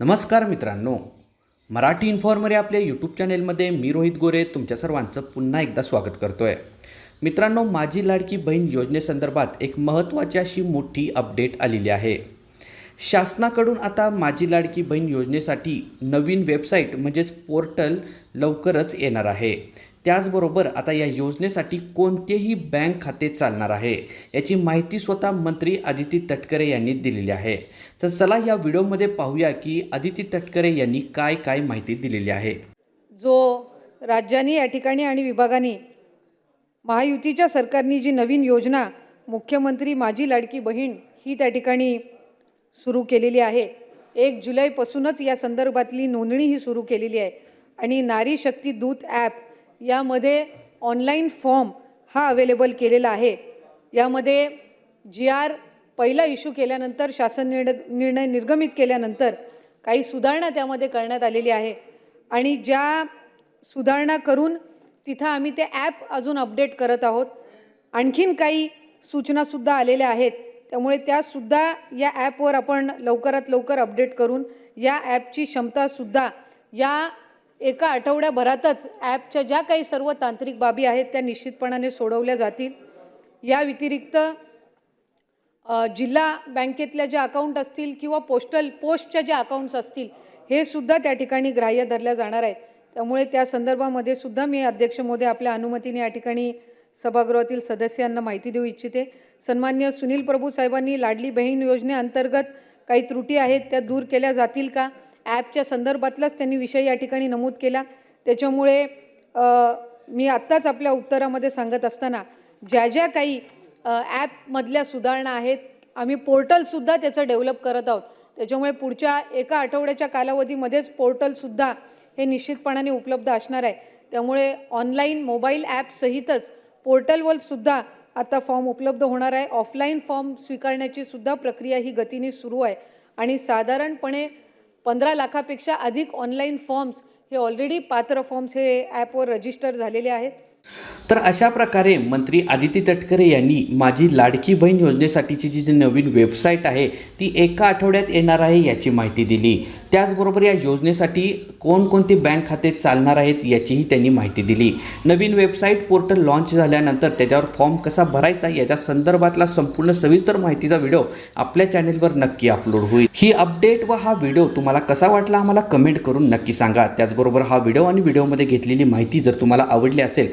नमस्कार मित्रांनो. मराठी इन्फॉर्मर या आपल्या यूट्यूब चॅनेलमध्ये मी रोहित गोरे तुमच्या सर्वांचं पुन्हा एकदा स्वागत करतो आहे मित्रांनो माझी लाडकी बहीण योजनेसंदर्भात एक महत्त्वाची अशी मोठी अपडेट आलेली आहे. शासनाकडून आता माझी लाडकी बहीण योजनेसाठी नवीन वेबसाईट म्हणजेच पोर्टल लवकरच येणार आहे. त्याचबरोबर आता या योजनेसाठी कोणतेही बँक खाते चालणार आहे याची माहिती स्वतः मंत्री आदिती तटकरे यांनी दिलेली आहे. तर चला या व्हिडिओमध्ये पाहूया की आदिती तटकरे यांनी काय काय माहिती दिलेली आहे. जो राज्यांनी या ठिकाणी आणि विभागांनी महायुतीच्या सरकारनी जी नवीन योजना मुख्यमंत्री माझी लाडकी बहीण ही त्या ठिकाणी सुरू केलेली आहे. एक जुलैपासूनच या संदर्भातली नोंदणी ही सुरू केलेली आहे. आणि नारी शक्ती दूत ॲप यामध्ये ऑनलाईन फॉर्म हा अवेलेबल केलेला आहे. यामध्ये जी आर पहिला इश्यू केल्यानंतर शासन निर्ण निर्णय निर्गमित केल्यानंतर काही सुधारणा त्यामध्ये करण्यात आलेली आहे. आणि ज्या सुधारणा करून तिथं आम्ही ते ॲप अजून अपडेट करत आहोत. आणखीन काही सूचनासुद्धा आलेल्या आहेत. त्यामुळे त्यासुद्धा या ॲपवर आपण लवकरात लवकर अपडेट करून या ॲपची क्षमतासुद्धा या एका आठवड्याभरातच ॲपच्या ज्या काही सर्व तांत्रिक बाबी आहेत त्या निश्चितपणाने सोडवल्या जातील. या व्यतिरिक्त जिल्हा बँकेतल्या ज्या अकाउंट असतील किंवा पोस्टल पोस्टच्या ज्या अकाउंट्स असतील हे सुद्धा त्या ठिकाणी ग्राह्य धरल्या जाणार आहेत. त्यामुळे त्या संदर्भामध्ये सुद्धा मी अध्यक्ष मोदी आपल्या अनुमतीने या ठिकाणी सभागृहातील सदस्यांना माहिती देऊ इच्छिते. सन्मान्य सुनील प्रभू साहेबांनी लाडली बहीण योजनेअंतर्गत काही त्रुटी आहेत त्या दूर केल्या जातील का? ॲपच्या संदर्भातलाच त्यांनी विषय या ठिकाणी नमूद केला. त्याच्यामुळे मी आत्ताच आपल्या उत्तरामध्ये सांगत असताना ज्या ज्या काही ॲपमधल्या सुधारणा आहेत आम्ही पोर्टलसुद्धा त्याचं डेव्हलप करत आहोत. त्याच्यामुळे पुढच्या एका आठवड्याच्या कालावधीमध्येच पोर्टलसुद्धा हे निश्चितपणाने उपलब्ध असणार आहे. त्यामुळे ऑनलाईन मोबाईल ॲपसहितच पोर्टलवर सुद्धा आता फॉर्म उपलब्ध होणार आहे. ऑफलाईन फॉर्म स्वीकारण्याची सुद्धा प्रक्रिया ही गतीने सुरू आहे. आणि साधारणपणे पंधरा लाखापेक्षा अधिक ऑनलाईन फॉर्म्स हे ऑलरेडी पात्र फॉर्म्स हे ॲपवर रजिस्टर झालेले आहेत. तर अशा प्रकारे मंत्री आदिती तटकरे यांनी माझी लाडकी बहीण योजनेसाठीची जी नवीन वेबसाईट आहे ती एका आठवड्यात येणार आहे याची माहिती दिली. त्याचबरोबर या योजनेसाठी कोणकोणते बँक खाते चालणार आहेत याचीही त्यांनी माहिती दिली. नवीन वेबसाईट पोर्टल लॉन्च झाल्यानंतर त्याच्यावर फॉर्म कसा भरायचा याच्या संदर्भातला संपूर्ण सविस्तर माहितीचा व्हिडिओ आपल्या चॅनेलवर नक्की अपलोड होईल. ही अपडेट व हा व्हिडिओ तुम्हाला कसा वाटला आम्हाला कमेंट करून नक्की सांगा. त्याचबरोबर हा व्हिडिओ आणि व्हिडिओमध्ये घेतलेली माहिती जर तुम्हाला आवडली असेल